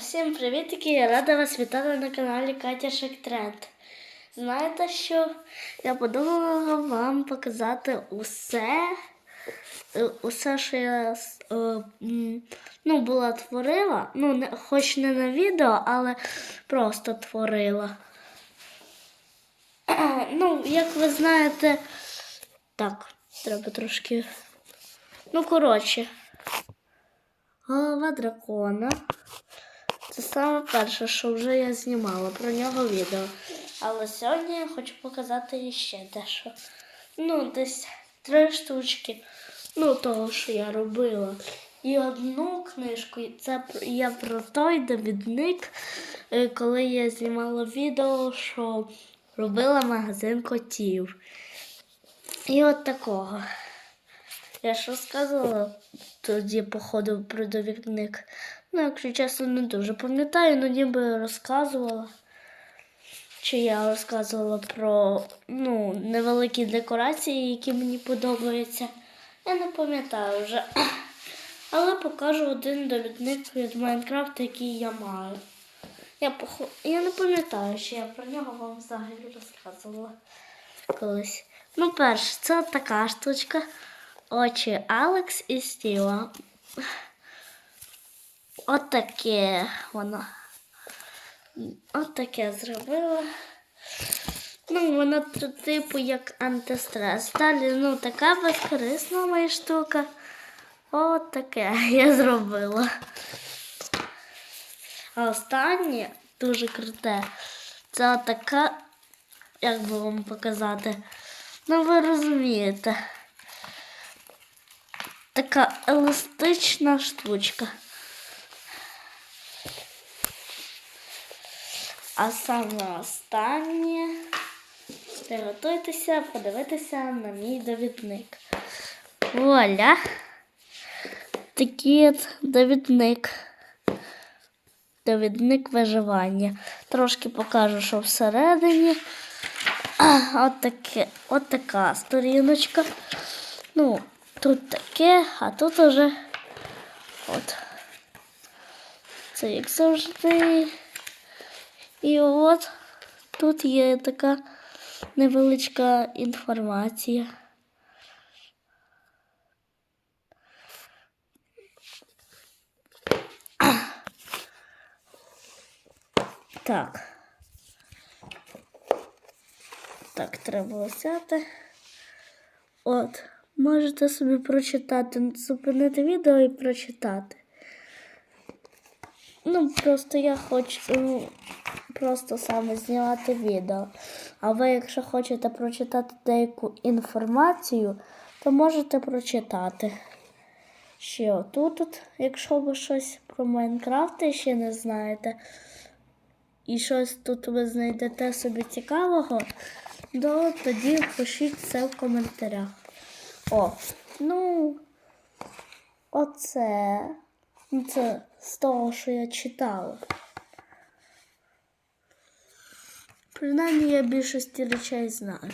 Всім привітки! Я рада вас вітати на каналі Катя Шектренд. Знаєте що? Я подумала вам показати усе, е, усе, що я е, ну, була творила. Ну, не, хоч не на відео, але просто творила. Ну, як ви знаєте, так, треба трошки. Ну, коротше, голова дракона. Це саме перше, що вже я знімала про нього відео. Але сьогодні я хочу показати ще дещо. Ну, десь три штучки. Ну, того, що я робила. І одну книжку. Це я про той довідник, е, коли я знімала відео, що робила магазин котів. І от такого. Я ж розказувала тоді, походу, про довідник. Ну, якщо чесно, не дуже пам'ятаю, ну ніби розказувала. Чи я розказувала про ну, невеликі декорації, які мені подобаються. Я не пам'ятаю вже. Але покажу один довідник від Майнкрафта, який я маю. Я, пох... я не пам'ятаю, чи я про нього вам взагалі розказувала колись. Ну, перше, це така штучка. Очі Алекс і Стіва. Отаке воно. Отаке зробила. Ну, воно т- типу як антистрес. Далі, ну, така безкорисна моя штука. От таке я зробила. А останнє дуже круте. Це така, як би вам показати. Ну, ви розумієте. Така еластична штучка. А саме останнє. Приготуйтеся подивитися на мій довідник. Вуаля. Такий от довідник. Довідник виживання. Трошки покажу, що всередині. От, таке, от така сторіночка. Ну, тут таке, а тут уже от. Це як завжди. І от тут є така невеличка інформація. Так. Так, треба взяти. От, можете собі прочитати, зупинити відео і прочитати. Ну, просто я хочу просто саме знімати відео. А ви, якщо хочете прочитати деяку інформацію, то можете прочитати. Ще отут, от, якщо ви щось про Майнкрафт ще не знаєте, і щось тут ви знайдете собі цікавого, то тоді пишіть це в коментарях. О, ну, оце. Це з того, що я читала. Принаймні я більшості речей знаю.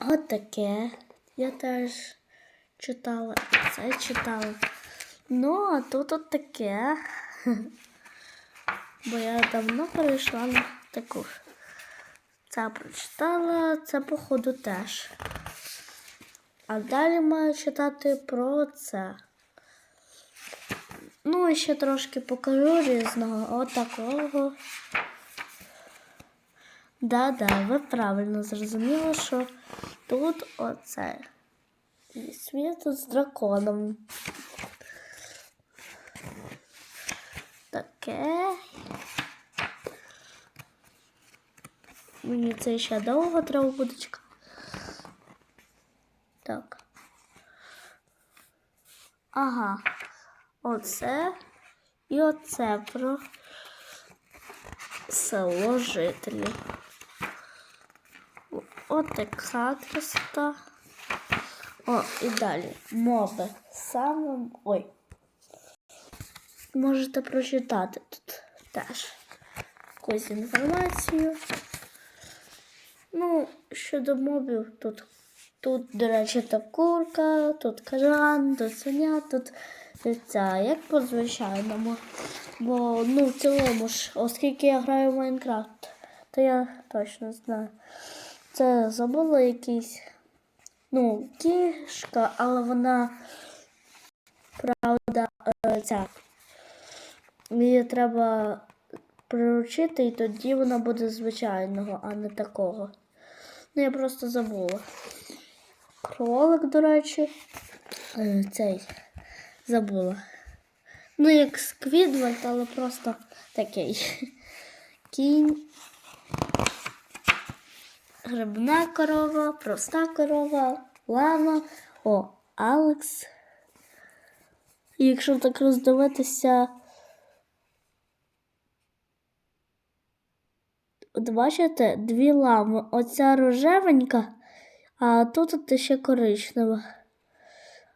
От таке. Я теж читала і це читала. Ну, а тут от таке. Бо я давно перейшла на таку. Це прочитала, це, походу, теж. А далі маю читати про це. Ну, і ще трошки покажу різного. Отакого. Да-да, ви правильно зрозуміли, що тут оце. І світ з драконом. Таке. Мені це ще довго треба буде. Так. Ага. Оце і оце про село жителів. От така красота. О, і далі мови. Саме. Ой. Можете прочитати тут теж якусь інформацію. Ну, щодо мобів, тут, тут, до речі, та курка, тут кажан, тут свиня, тут Ця, як по звичайному. Бо ну в цілому ж, оскільки я граю в Майнкрафт, то я точно знаю. Це забула якийсь. Ну, кішка, але вона правда е, ця. Її треба приручити, і тоді вона буде звичайного, а не такого. Ну, я просто забула. Кролик, до речі, е, цей забула. Ну, як Сквідвард, але просто такий. Кінь. Грибна корова, проста корова, лама. О, Алекс. Якщо так роздивитися. От бачите, дві лами. Оця рожевенька, а тут ще коричнева.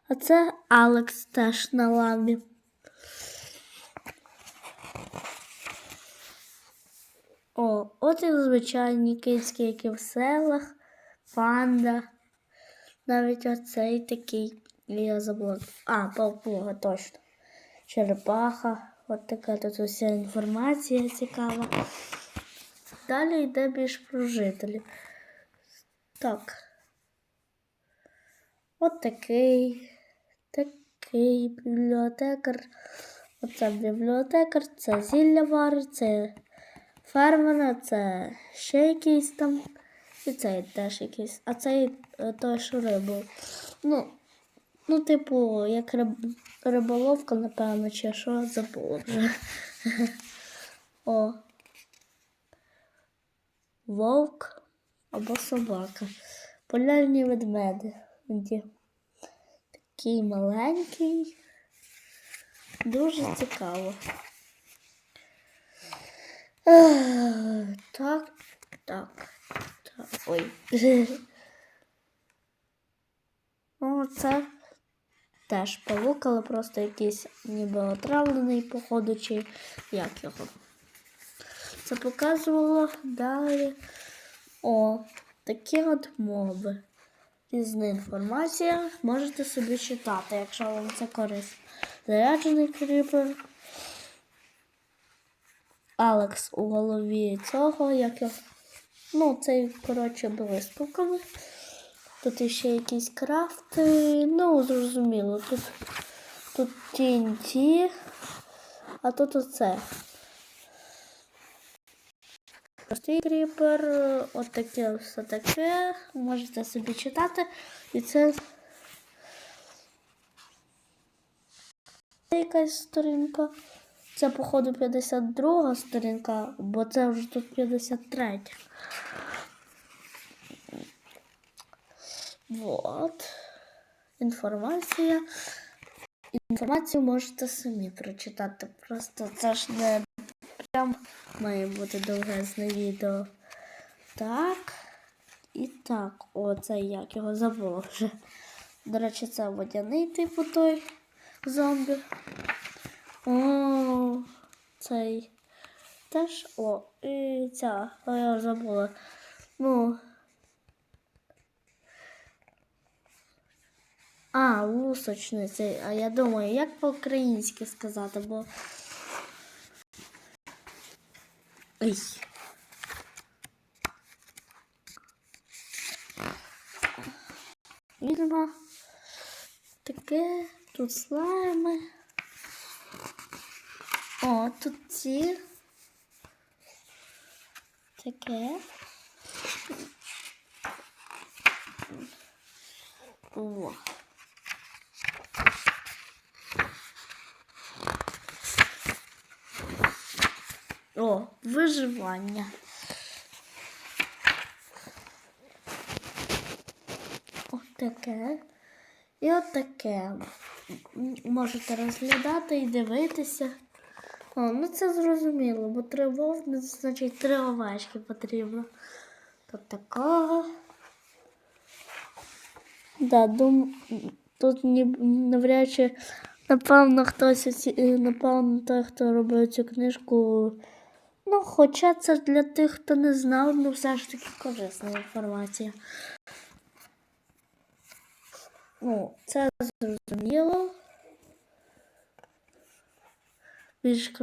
А це Алекс теж на ламі. О, от і звичайні кицькі, які в селах, панда. Навіть оцей такий, я забула. А, папуга, точно. Черепаха. От така тут уся інформація цікава. Далі йде більш про жителів. Так. От такий, такий бібліотекар. Оце бібліотекар, це зілля варить, це фермера, це ще якийсь там. І цей теж якийсь. А цей е, той, що рибу. Ну, ну, типу, як риб... риболовка, напевно, чи що забула вже. О. Вовк або собака. Полярні ведмеди. Такий маленький. Дуже цікаво. Ех, Так, так, так. Ой. О, це теж павук, але просто якийсь ніби отравлений, походу, чи як його. Це показувало далі. О, такі от мови. Різна інформація. Можете собі читати, якщо вам це корисно. Заряджений кріпер. Алекс у голові цього, як його. Ну, цей, коротше, блискавками. Тут іще якісь крафти. Ну, зрозуміло. Тут, тут TNT, а тут оце. Простий кріпер, от таке все таке. Можете собі читати. І це якась сторінка. Це, походу, 52 сторінка, бо це вже тут 53. Вот. Інформація. Інформацію можете самі прочитати. Просто це ж не прям має бути довгезне відео. Так. І так, оце як його забула вже. До речі, це водяний типу той зомбі. О, цей теж. О, і ця, а я забула. Ну. А, лусочний цей. А я думаю, як по-українськи сказати, бо. Ой. Відьма. Таке, тут слайми. О, тут ці. Таке. О. О, виживання. Отаке. І отаке. М, Можете розглядати і дивитися. О, ну це зрозуміло, бо три вовни, значить три овечки потрібно. Тут такого. Да, дум... Тут навряд чи, напевно, хтось, е, напевно, той, хто робив цю книжку. Ну, хоча це для тих, хто не знав, ну все ж таки корисна інформація. Ну, це зрозуміло. Більш.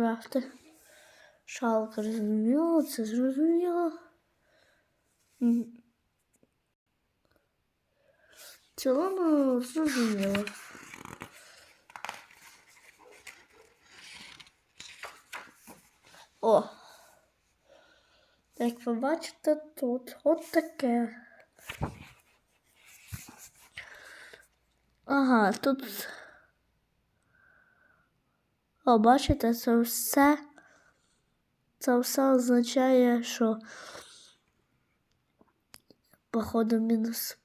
Шалка зрозуміло, це зрозуміло. Цілому зрозуміло. О! Як ви бачите, тут от таке. Ага, тут. О, бачите, це все. Це все означає, що походу мінус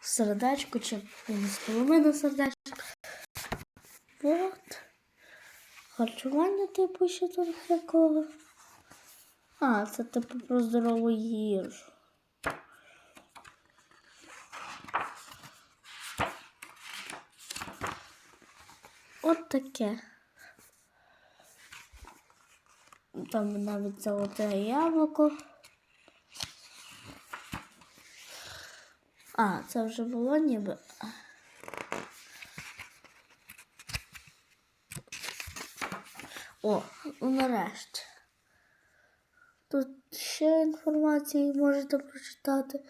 сердечко чи мінус половина сердечка. Вот. Харчування типу ще тут такого. А, це типу про здорову їжу. От таке. Там навіть золоте яблуко. А, це вже було ніби. О, нарешті. Тут ще інформації можете прочитати.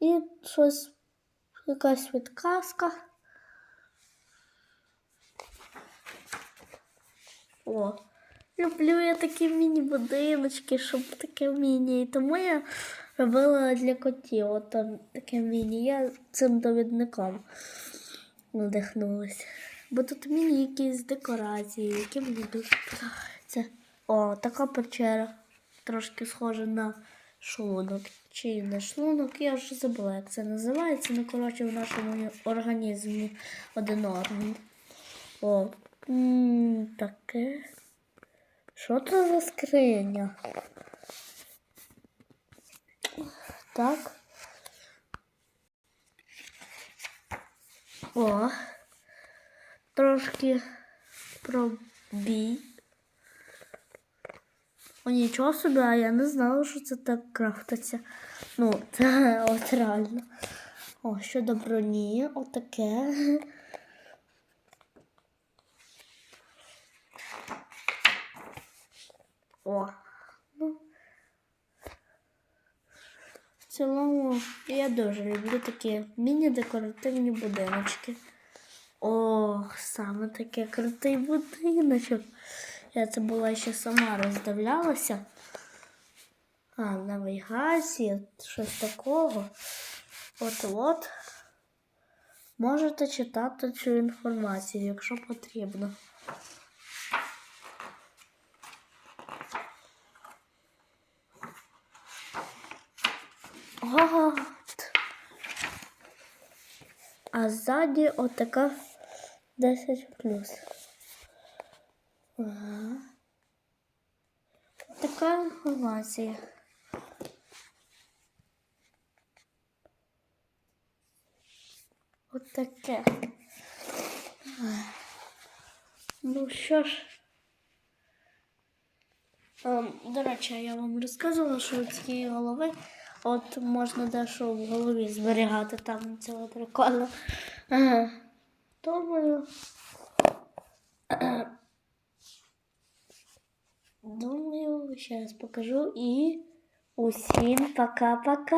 І щось, якась відказка. О, люблю я такі міні-будиночки, щоб таке міні. І тому я робила для котів. От там таке міні. Я цим довідником надихнулася. Бо тут міні якісь декорації, які мені дуже подобаються. О, така печера. Трошки схожа на шлунок. Чи не шлунок, я вже забула, як це називається. Ну, коротше, в нашому організмі один орган. О, таке. Що це за скриня? Так. О. Трошки про бій. О, нічого собі, а я не знала, що це так крафтиться. Ну, це от реально. О, щодо броні, отаке. О. Ну. В цілому я дуже люблю такі міні-декоративні будиночки. Ох, саме таке крутий будиночок. Я це була ще сама роздивлялася. А, навігація, щось такого. От-от. Можете читати цю інформацію, якщо потрібно. От. А ззаді отака 10 плюс. Така інформація. От таке. Ну що ж. Ем, До речі, я вам розказувала, що цієї голови от можна дещо в голові зберігати там цього прикольно. Думаю. Думаю, раз покажу і усім пока-пока.